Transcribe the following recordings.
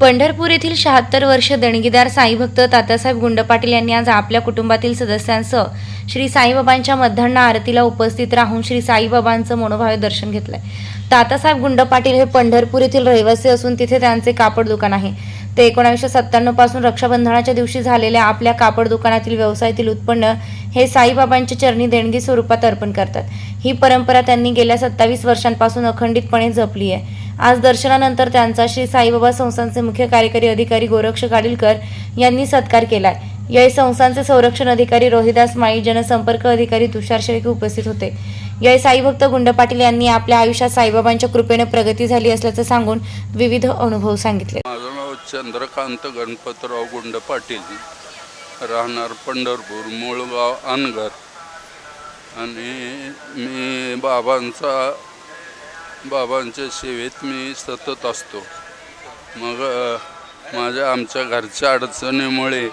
पंढरपूर येथील शहात्तर वर्ष देणगीदार साईभक्त तात्यासाहेब गुंड पाटील यांनी आज आपल्या कुटुंबातील सदस्यांसह श्री साईबाबांच्या मध्यान्ह आरतीला उपस्थित राहून श्री साईबाबांचं मनोभावे दर्शन घेतलंय. तात्यासाहेब गुंड पाटील हे पंढरपूर येथील रहिवासी असून तिथे त्यांचे कापड दुकान आहे. ते एकोणीसशे सत्त्याण्णवपासून रक्षाबंधनाच्या दिवशी झालेल्या आपल्या कापड दुकानातील व्यवसायातील उत्पन्न हे साईबाबांच्या चरणी देणगी स्वरूपात अर्पण करतात. ही परंपरा त्यांनी गेल्या सत्तावीस वर्षांपासून अखंडितपणे जपली आहे. आज दर्शनानंतर त्यांचा श्री साईबाबा संस्थांचे मुख्य कार्यकारी अधिकारी गोरक्ष गाडीलकर यांनी सत्कार केलाय. यावेळी संस्थांचे संरक्षण अधिकारी रोहिदास माळी जनसंपर्क अधिकारी तुषार शेळके उपस्थित होते. यावेळी साईभक्त गुंड पाटील यांनी आपल्या आयुष्यात साईबाबांच्या कृपेने प्रगती झाली असल्याचं सांगून विविध अनुभव सांगितले. माझं नाव चंद्रकांत गणपतराव गुंड पाटील. राहणार पंढरपूर मूळगाव अनगर. आणि मी बाबांचा बाबांच्या सेवेत मी सतत असतो. मग माझ्या आमच्या घरच्या अडचणीमुळे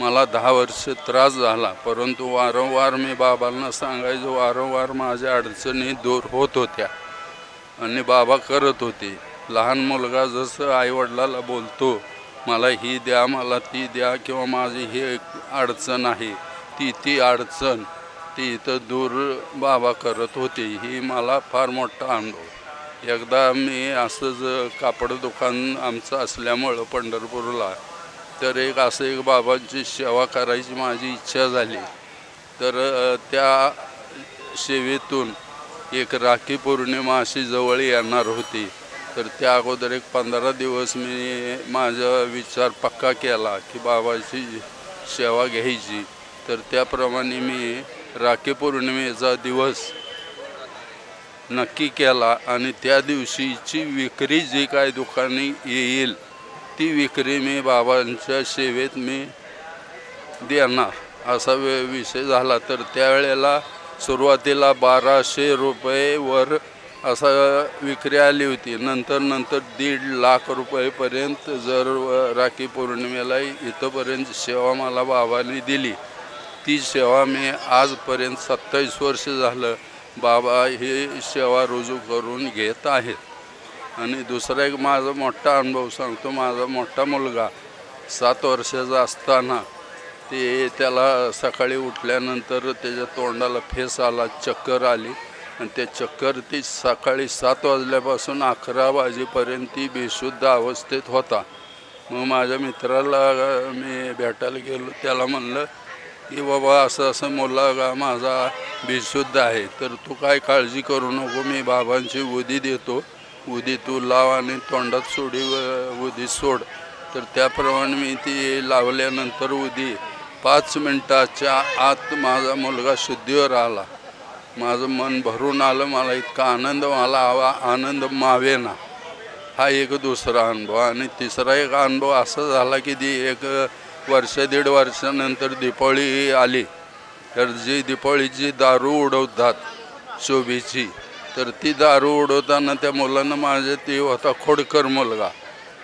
मला दहा वर्ष त्रास झाला. परंतु वारंवार मी बाबांना सांगायचो वारंवार माझ्या अडचणी दूर होत होत्या आणि बाबा करत होते. लहान मुलगा जसं आईवडिलाला बोलतो मला ही द्या मला ती द्या किंवा माझी ही एक अडचण आहे ती ती अडचण ती इथं दूर बाबा करत होते. ही मला फार मोठा अनुभव. एकदा मी असंच कापड दुकान आमचं असल्यामुळं पंढरपूरला तर एक असं एक बाबांची सेवा करायची माझी इच्छा झाली. तर त्या सेवेतून एक राखी पौर्णिमा अशी जवळ येणार होती. तर त्या अगोदर एक पंधरा दिवस मी माझा विचार पक्का केला की बाबाची सेवा घ्यायची. तर त्याप्रमाणे मी राखी पौर्णिमेचा दिवस नक्की केला आणि त्या दिवशीची विक्री जी काय दुकाने येईल ती विक्री मी बाबांच्या सेवेत मी देणार. असा वे विषय झाला तर त्यावेळेला सुरुवातीला बाराशे रुपयेवर असा विक्री आली होती. नंतर नंतर दीड लाख रुपयेपर्यंत जर राखी पौर्णिमेला इथंपर्यंत सेवा मला बाबांनी दिली. ती सेवा मी आजपर्यंत सत्तावीस वर्ष झालं. बाबा ही सेवा रुजू करून घेत आहेत. आणि दुसरा एक माझा मोठा अनुभव सांगतो माझा मोठा मुलगा सात वर्षाचा असताना ते त्याला सकाळी उठल्यानंतर त्याच्या तोंडाला फेस आला चक्कर आली. आणि ते चक्कर ती सकाळी सात वाजल्यापासून अकरा वाजेपर्यंत ती बेशुद्ध अवस्थेत होता. मग माझ्या मित्राला मी भेटायला गेलो त्याला म्हणलं की बाबा असं असं मुलगा माझा बीजशुद्ध आहे तर तू काय काळजी करू नको मी बाबांची उदी देतो. उदी तू लाव आणि तोंडात सोडी उदी सोड. तर त्याप्रमाणे मी ती लावल्यानंतर उदी. पाच मिनटाच्या आत माझा मुलगा शुद्धीवर आला माझं मन भरून आलं मला इतका आनंद मला हवा आनंद मावेना. हा एक दुसरा अनुभव. आणि तिसरा एक अनुभव असा झाला की ती एक वर्ष दीड वर्षानंतर दीपावली आली. तर जी दीपावळीची दारू उडवतात शोभेची तर ती दारू उडवताना त्या मुलांना माझ्या ती होता खोडकर मुलगा.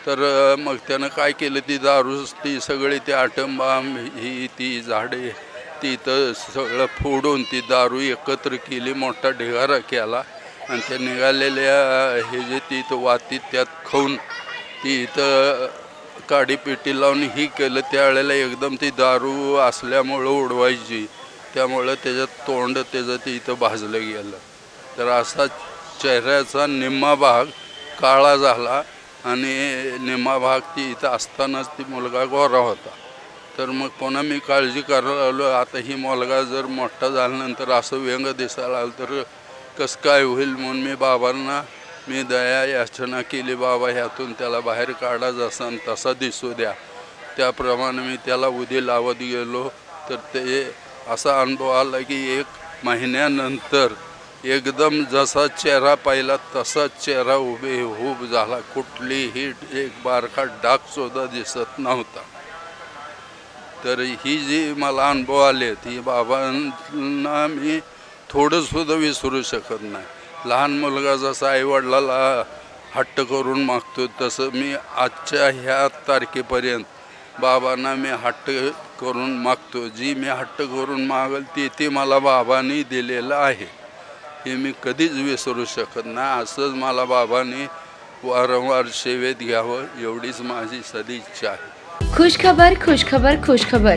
तर मग त्यानं काय केलं ती दारू ती सगळी ती आटंबाम ही ती झाडे ती इथं सगळं फोडून ती दारू एकत्र केली मोठा ढिगारा केला. आणि त्या निघालेल्या हे जे ती तर वातीत त्यात खाऊन ती इथं काडी पेटी लावून ही केलं त्यावेळेला एकदम ती दारू असल्यामुळं उडवायची. त्यामुळं त्याच्यात तोंड त्याचं ते इथं भाजलं गेलं. तर असा चेहऱ्याचा निम्मा भाग काळा झाला आणि निम्मा भाग ती इथं असतानाच ती मुलगा गोरा होता. तर मग पुन्हा मी काळजी करायला लागलो आता ही मुलगा जर मोठा झाल्यानंतर असं व्यंग दिसायला आलं तर कसं काय होईल म्हणून मी बाबांना मी दया याचना केली बाबा ह्यातून त्याला बाहेर काढा जसा तसा दिसू द्या. त्याप्रमाणे मी त्याला उदी लावत गेलो. तर ते असा अनुभव आला की एक महिन्यानंतर एकदम जसा चेहरा पाहिला तसा चेहरा उभे उभ झाला. कुठलीही एक बारखा डागसुद्धा दिसत नव्हता. तर ही जी मला अनुभव आले ती बाबांना मी थोडंसुद्धा विसरू शकत नाही. लहान मुलगा जसा आईवडिलाला हट्ट करून मागतो तसं मी आजच्या ह्या तारखेपर्यंत बाबांना मी हट्ट करून मागतो जी मी हट्ट करून मागल ती ती मला बाबांनी दिलेलं आहे. हे मी कधीच विसरू शकत नाही. असंच मला बाबांनी वारंवार सेवेत घ्यावं एवढीच माझी सदिच्छा आहे. खुशखबर खुशखबर खुशखबर.